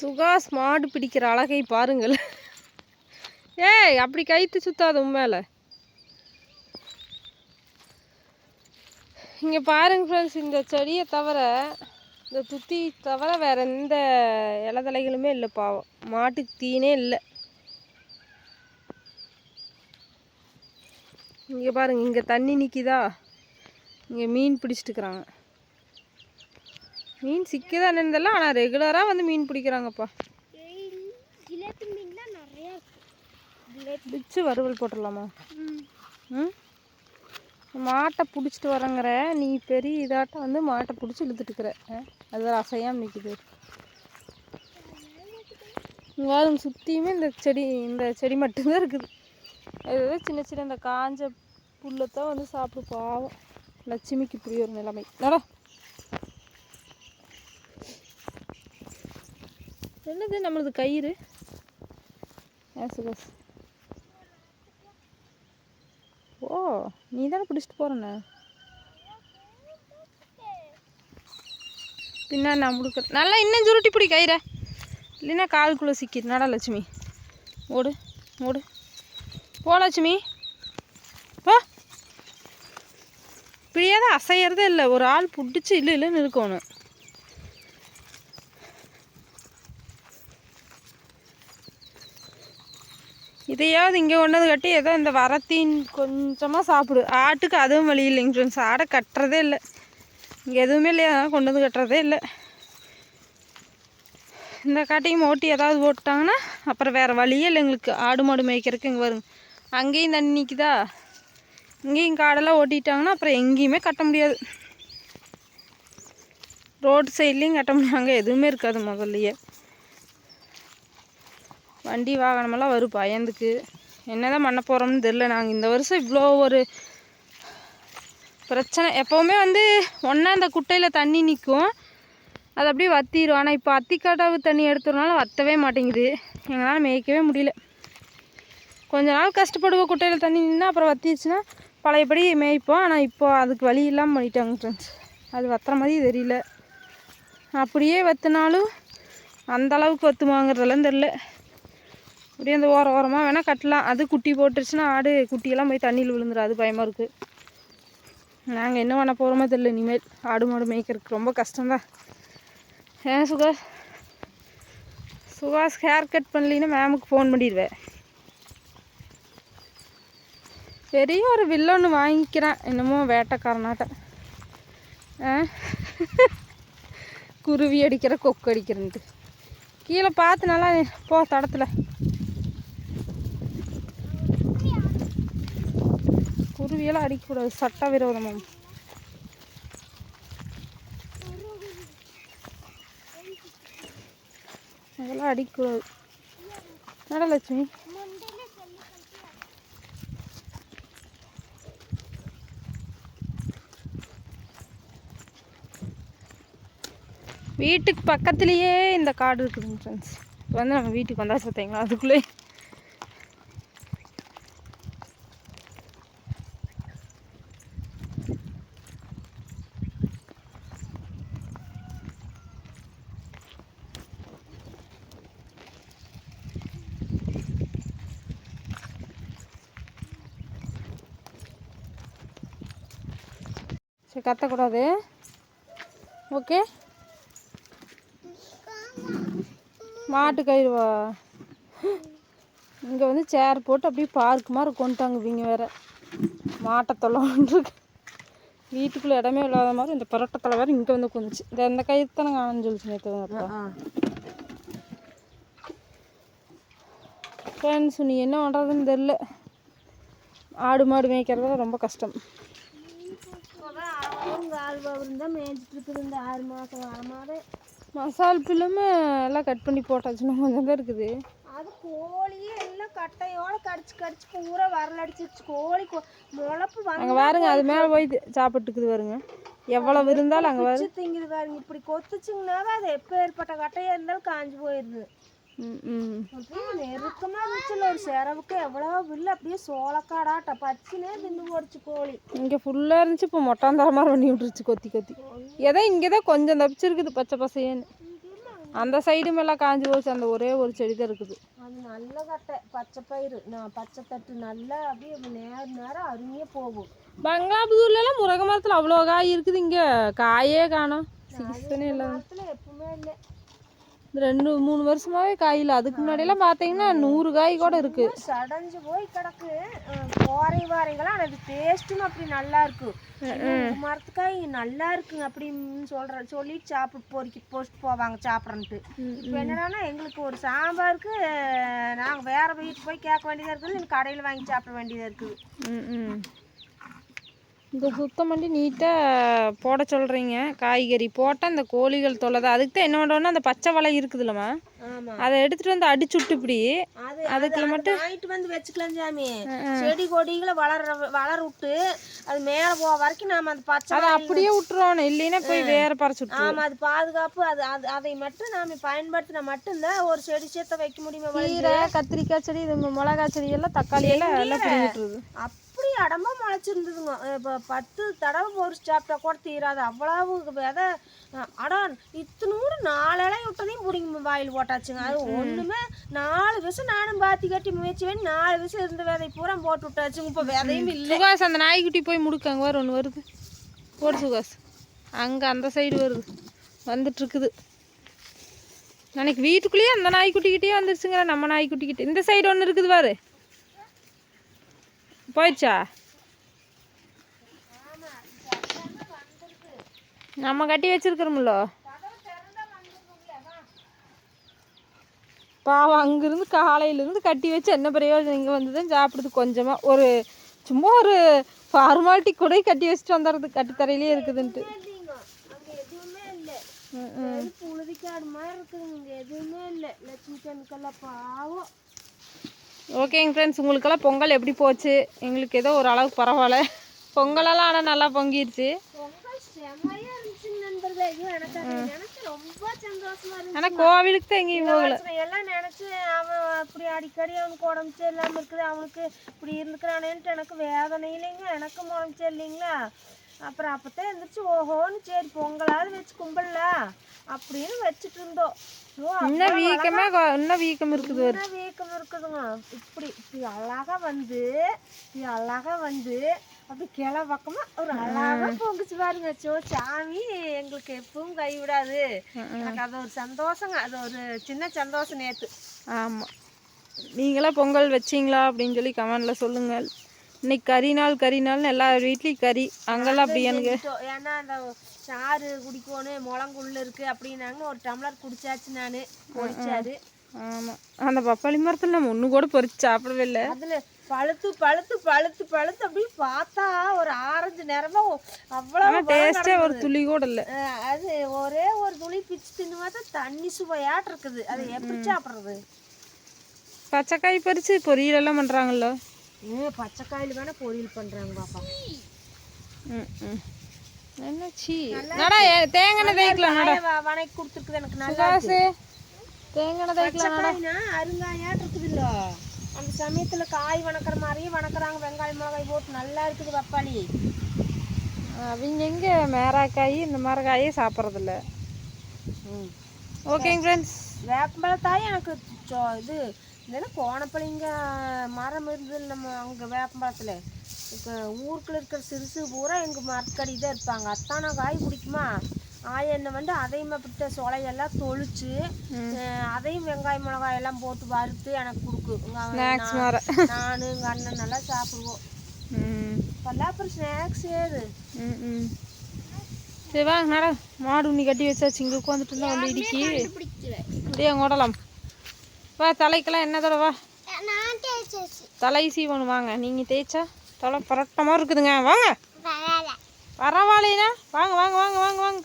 சுகாஸ் மாடு பிடிக்கிற அழகை பாருங்கள். ஏய் அப்படி கைத்து சுத்தாது உண்மையில இங்கே பாருங்க ஃப்ரெண்ட்ஸ் இந்த செடியை தவிர இந்த துத்தி தவிர வேற எந்த இலதலைகளுமே இல்லை பாவம். மாட்டுக்கு தீனே இல்லை. இங்கே பாருங்க இங்கே தண்ணி நிற்கிதா இங்கே மீன் பிடிச்சிட்டு இருக்கிறாங்க. மீன் சிக்கதா நின்றதில்ல ஆனால் ரெகுலராக வந்து மீன் பிடிக்கிறாங்கப்பா. ஜிலேபி பிடிச்சு வறுவல் போட்டுடலாமா? ம்? மாட்டை பிடிச்சிட்டு வரங்கிற நீ பெரிய இதாட்டம் வந்து மாட்டை பிடிச்சி இழுத்துட்டுக்கிற. அது அசையாமல் நிற்குது இங்கே சுற்றியுமே இந்த செடி இந்த செடி மட்டும்தான் இருக்குது. அது சின்ன சின்ன இந்த காஞ்ச புல்லத்தான் வந்து சாப்பிடு பாவம். லட்சுமிக்கு இப்படி ஒரு நிலைமை. நட. என்னது நம்மளது கயிறு? ஏன் ஓ நீ தானே பிடிச்சிட்டு போகிறண்ணே பின்னா நான் முடுக்க நல்லா இன்னும் சுருட்டி பிடி கயிறை. இல்லைன்னா காலுக்குள்ளே சிக்கிது நடா லட்சுமி? ஓடு ஓடு போ லட்சுமி. போ. இப்படியாவது தான் அசையறதே இல்லை. ஒரு ஆள் பிடிச்சி இல்லை இல்லைன்னு இருக்கணும் இதையாவது இங்கே கொண்டு வந்து கட்டி ஏதோ இந்த வரத்தீன் கொஞ்சமாக சாப்பிடு. ஆட்டுக்கு அதுவும் வழி இல்லைங்க ஃப்ரெண்ட்ஸ் ஆடை கட்டுறதே இல்லை. இங்கே எதுவுமே இல்லையா? அதனால கொண்டு வந்து கட்டுறதே இல்லை. இந்த காட்டையும் ஓட்டி ஏதாவது போட்டாங்கன்னா அப்புறம் வேறு வழியே இல்லை எங்களுக்கு. ஆடு மாடு மேய்க்கிறதுக்கு இங்கே வருங்க. அங்கேயும் தண்ணி நிற்குதா இங்கேயும் காடெல்லாம் ஓட்டிட்டாங்கன்னா அப்புறம் எங்கேயுமே கட்ட முடியாது. ரோடு சைட்லேயும் கட்ட முடியாது அங்கே எதுவுமே இருக்காது முதல்லையே. வண்டி வாகனமெல்லாம் வரும் பயந்துக்கு. என்னதான் பண்ண போகிறோம்னு தெரில நாங்கள் இந்த வருஷம் இவ்வளோ ஒரு பிரச்சனை. எப்போவுமே வந்து ஒன்றா இந்த குட்டையில் தண்ணி நிற்கும் அது அப்படியே வத்திடும் ஆனால் இப்போ அத்திக்காட்டாவு தண்ணி எடுத்துறனால வத்தவே மாட்டேங்குது. எங்களால் மேய்க்கவே முடியல. கொஞ்ச நாள் கஷ்டப்படுவோம் குட்டையில் தண்ணி நின்னா அப்புறம் வத்திருச்சுன்னா பழையபடி மேய்ப்போம். ஆனால் இப்போ அதுக்கு வழி இல்லாமல் பண்ணிட்டாங்க ஃப்ரெண்ட்ஸ் அது வத்துற மாதிரி தெரியல. அப்படியே வத்தினாலும் அந்த அளவுக்கு வத்துமாங்கிறதெல்லாம் தெரில அப்படியே அந்த ஓர ஓரமாக வேணால் கட்டலாம். அது குட்டி போட்டுருச்சுன்னா ஆடு குட்டியெல்லாம் போய் தண்ணியில் விழுந்துடும் அது பயமாக இருக்குது நாங்கள் என்ன பண்ண போகிறோமோ தெரியல இனிமேல் ஆடு மாடு மேய்க்கிறதுக்கு ரொம்ப கஷ்டம்தான். ஏன் சுகாஸ் சுகாஸ் ஹேர் கட் பண்ணலின்னா மேமுக்கு ஃபோன் பண்ணிடுவேன். பெரிய ஒரு வில்ல ஒன்று வாங்கிக்கிறேன். என்னமோ வேட்டைக்காரனாட்ட. ஆ? குருவி அடிக்கிற கொக்கு அடிக்கிறன்ட்டு. கீழே பார்த்து நல்லா போ தடத்தில். குருவியெல்லாம் அடிக்கக்கூடாது. சட்ட விரோதமாக அதெல்லாம் அடிக்கக்கூடாது. நடலட்சுமி வீட்டுக்கு பக்கத்துலேயே இந்த காடு இருக்குதுங்க ஃப்ரெண்ட்ஸ் இப்போ வந்து நம்ம வீட்டுக்கு வந்தால் பார்த்தீங்களா அதுக்குள்ளே சரி கத்தக்கூடாது. ஓகே? மாட்டு கயிறுவா இங்கே வந்து சேர் போட்டு அப்படியே பார்க் மாதிரி கொண்டுட்டாங்க இவங்க வேற. மாட்டை தொலைன்றிருக்கு வீட்டுக்குள்ளே இடமே இல்லாத மாதிரி இந்த பரோட்டத்தில் வேறு இங்கே வந்து குந்துச்சு இந்த இந்த கயிறு தானே காணும்னு சொல்லிச்சு நேற்று ஃப்ரெண்ட்ஸ் நீ என்ன பண்ணுறதுன்னு தெரில ஆடு மாடு மேய்க்கிறது ரொம்ப கஷ்டம். பவர் தான் மேய்ச்சிட்டு இருக்குது இந்த ஆறு மாதம் ஆறு மாதம். மசால் பில்லுமே எல்லாம் கட் பண்ணி போட்டாச்சுன்னா கொஞ்சம் தான் இருக்குது. அது கோழியே எல்லாம் கட்டையோட கடிச்சு கடிச்சு பூரா வரலடிச்சிருச்சு. கோழி முளப்பு அங்கே பாருங்க அது மேலே போய் சாப்பிட்டுக்குது பாருங்க. எவ்வளவு இருந்தாலும் அங்கே வந்து திங்குது பாருங்க. இப்படி கொத்துச்சுங்கனாவே அது எப்போ ஏற்பட்ட கட்டையா இருந்தாலும் காஞ்சு போயிடுது. அப்படியே நெருக்கமா இருந்துச்சுல ஒரு செரவுக்கு எவ்வளோ பில்லு அப்படியே சோளக்காடாட்ட பச்சினே தின்னு போடுச்சு கோழி. இங்கே ஃபுல்லாக இருந்துச்சு இப்போ மொட்டாந்தர மாதிரி பண்ணி விட்டுருச்சு கொத்தி கொத்தி. ஏதோ இங்கே தான் கொஞ்சம் தப்பிச்சிருக்குது பச்சை பசையன்னு அந்த சைடும் எல்லாம் காஞ்சி போச்சு அந்த ஒரே ஒரு செடி தான் இருக்குது. அது நல்ல கட்டை பச்சை பயிறு. நான் பச்சை தட்டு நல்லா அப்படியே நேர நேரம் அருமையாக போகும். பங்களாபுதூர்லாம் முருங்கை மரத்தில் அவ்வளோ காய் இருக்குது இங்கே காயே காணோம். சீசனே இல்லை மரத்தில் எப்பவுமே இல்லை. இந்த ரெண்டு மூணு வருஷமாவே காய் இல்லை அதுக்கு முன்னாடியெல்லாம் பார்த்தீங்கன்னா நூறு காய் கூட இருக்கு. சடைஞ்சு போய் கிடக்கு. அஹ் கோரை வாரைங்களாம் அது டேஸ்ட்டும் அப்படி நல்லா இருக்கு. உங்க மரத்துக்காய் நல்லா இருக்குங்க அப்படின்னு சொல்ற சொல்லி சாப்பிட்டு பொறுக்கி போட்டு போவாங்க சாப்பிட்றன்ட்டு. இப்போ என்னடான்னா எங்களுக்கு ஒரு சாம்பாருக்கு நாங்கள் வேற வீட்டுக்கு போய் கேட்க வேண்டியதாக இருக்குது. கடையில் வாங்கி சாப்பிட வேண்டியதாக இருக்குது. இங்கே சுத்தம் பண்ணி நீட்டாக போட சொல்கிறீங்க காய்கறி போட்டால் இந்த கோழிகள் தொலை தான் அதுக்கு தான் என்ன பண்ணுறோன்னா அந்த பச்சை வலை இருக்குதுல்லம்மா. ஆமாம் அதை எடுத்துகிட்டு வந்து அடிச்சுட்டு இப்படி. அது அதுக்கு மட்டும் வாங்கிட்டு வந்து வச்சுக்கலாம் சாமி. செடி கொடிகளை வளர வளர விட்டு அது மேலே போக வரைக்கும் நாம அந்த பச்சை அதை அப்படியே விட்டுருவோம் இல்லைன்னா போய் வேற பறிச்சு விட்டுருவோம் ஆமா அது பாதுகாப்பு அது அது அதை மட்டும் நாம பயன்படுத்தினா மட்டும்தான் ஒரு செடி சேர்த்த வைக்க முடியுமா? கீரை கத்திரிக்காய் செடி இது மிளகா செடி எல்லாம் தக்காளி எல்லாம் எல்லாம் விட்டுருது அப்படி அடம்பா முளைச்சிருந்ததுங்க. இப்போ பத்து தடவை பொறிச்சு சாப்பிட்டா கூட தீராது. அவ்வளவு விதை அடா இத்தனூறு நாலு இலை விட்டதையும் பிடிங்க வாயில் போட்டாச்சுங்க. அது ஒண்ணுமே நாலு விஷம் நானும் பாத்தி கட்டி முயற்சி பண்ணி நாலு விஷம் இருந்த விதை பூரா போட்டு விட்டாச்சுங்க. இப்போ விதையும் இல்லை. சுகாஸ் அந்த நாய்க்குட்டி போய் முடுக்க அங்கே வேறு ஒன்று வருது. போடு சுகாஸ் அங்கே அந்த சைடு வருது. வந்துட்டு இருக்குது எனக்கு வீட்டுக்குள்ளேயே அந்த நாய்க்குட்டிக்கிட்டே வந்துருச்சுங்கிற நம்ம நாய்க்குட்டிக்கிட்ட. இந்த சைடு ஒன்று இருக்குது பாரு. போயிடுச்சா? நம்ம கட்டி வச்சிருக்கிறோம்ல. பாவம் அங்கிருந்து காலையிலேருந்து கட்டி வச்சு என்ன பிரயோஜனம்? இங்கே வந்து தான் சாப்பிடுது கொஞ்சமாக ஒரு சும்மா ஒரு ஃபார்மாலிட்டி கூட கட்டி வச்சுட்டு வந்துடுறது. கட்டித்தரையிலே இருக்குதுன்ட்டு. புழுதிக்காடு மாதிரி இருக்குதுங்க எதுவுமே இல்லை. லட்சுமி கண்ணுக்கெல்லாம் பாவம். ஓகேங்க ஃப்ரெண்ட்ஸ் உங்களுக்கெல்லாம் பொங்கல் எப்படி போச்சு? எங்களுக்கு ஏதோ ஒரு அளவுக்கு பரவாயில்ல. பொங்கலெல்லாம் ஆனால் நல்லா இருந்துச்சு ஆனால் கோவிலுக்கு தான் எங்கேயும் போகல. எல்லாம் நினைச்சு அவன் அப்படி அடிக்கடி அவனுக்கு உடம்பு சரியில்லாம இருக்குது அவனுக்கு இப்படி இருந்துக்கிறானேன்ட்டு எனக்கு வேதனை இல்லைங்க எனக்கும் உடம்பு சரியில்லைங்களா? அப்புறம் அப்பதான் இருந்துச்சு ஓஹோன்னு சரி பொங்கலாவது வச்சு கும்பல்ல அப்படின்னு வச்சுட்டு இருந்தோம் இன்னும் வீக்கமே இன்னும் வீக்கம் இருக்குது என்ன வீக்கம் இருக்குதுங்க. இப்படி இப்படி அழகா வந்து இப்படி அழகா வந்து அப்படி கிளை பக்கமா ஒரு அழகா பொங்குச்சு பாருங்க. சோ சாமி எங்களுக்கு எப்பவும் கைவிடாது எனக்கு அது ஒரு சந்தோஷங்க. அது ஒரு சின்ன சந்தோஷம் நேத்து. ஆமாம் நீங்களாம் பொங்கல் வச்சிங்களா அப்படின்னு சொல்லி கமெண்டில் சொல்லுங்கள். இன்னைக்கு கறி நாள் கறி நாள்னு எல்லா வீட்லேயும் கறி. அங்கெல்லாம் அப்படி எனக்கு. ஏன்னா அந்த சாறு குடிக்கணும் முளங்குள்ள இருக்கு அப்படின்னாங்க ஒரு டம்ளர் குடிச்சாச்சு நானு. பொடிச்சாரு ஆமாம் அந்த பப்பாளி மரத்தில் நம்ம ஒன்று கூட பொறிச்சு சாப்பிடவே இல்லை. அதுல பழுத்து பழுத்து பழுத்து பழுத்து அப்படியே பார்த்தா ஒரு ஆரஞ்சு நிறமா அவ்வளவு ஆனால் டேஸ்ட்டே ஒரு துளி கூட இல்லை. அது ஒரே ஒரு துளி பிச்சு தின்னு பார்த்தா தண்ணி சுவையாட்டு இருக்குது. அது எப்படி சாப்பிட்றது? பச்சைக்காய் பறித்து பொரியலெல்லாம் பண்ணுறாங்கல்ல பச்சைக்காயில் வேணா பொரியல் பண்றாங்க பாப்பா. என்னாச்சு நடா தேங்காய் தேய்க்கலாம் நட. வணக்கி கொடுத்துருக்குது எனக்கு. நல்லா காசு தேங்காய் தேய்க்கலாம் நட. இருக்குதுல்ல. அந்த சமயத்துல காய் வணக்கிற மாதிரியே வணக்குறாங்க. வெங்காயம் மிளகாய் போட்டு நல்லா இருக்குது பப்பாளி. அவங்க எங்கே? மேராக்காய் இந்த மாதிரி காயே சாப்பிட்றதில்ல ஓகேங்க ஃப்ரெண்ட்ஸ் வேப்பம்பழத்தாய் எனக்கு இது இல்லைன்னா கோணப்பள்ளிங்க மரம் இருந்தது நம்ம அங்கே வேப்பம்பழத்தில். இப்போ ஊருக்குள்ள இருக்கிற சிறுசு பூரா எங்கள் மரக்கடி தான் இருப்பாங்க. அத்தானா காய் பிடிக்குமா? ஆய எண்ணெய் வந்து அதையும் அப்படித்த சொலையெல்லாம் தொளிச்சு அதையும் வெங்காயம் மிளகாய் எல்லாம் போட்டு வறுத்து எனக்கு மாதிரி நான் எங்கள் அண்ணன் நல்லா சாப்பிடுவோம். ம். இப்போல்லாம் அப்புறம் ஸ்நாக்ஸ் ஏது? ம் ம். சரி வாங்க நட. மாடு உண்ணி கட்டி வச்சாச்சு. இங்கே உட்காந்துட்டு இருந்தா வந்து இடிக்கி. அப்படியே அங்கே ஓடலாம். வா தலைக்கெல்லாம் என்ன தடவை தலை சீவணும் வாங்க. நீங்கள் தேய்ச்சா தலை பரட்ட மாதிரி இருக்குதுங்க. வாங்க. பரவாயில்லைண்ணா வாங்க வாங்க வாங்க வாங்க வாங்க.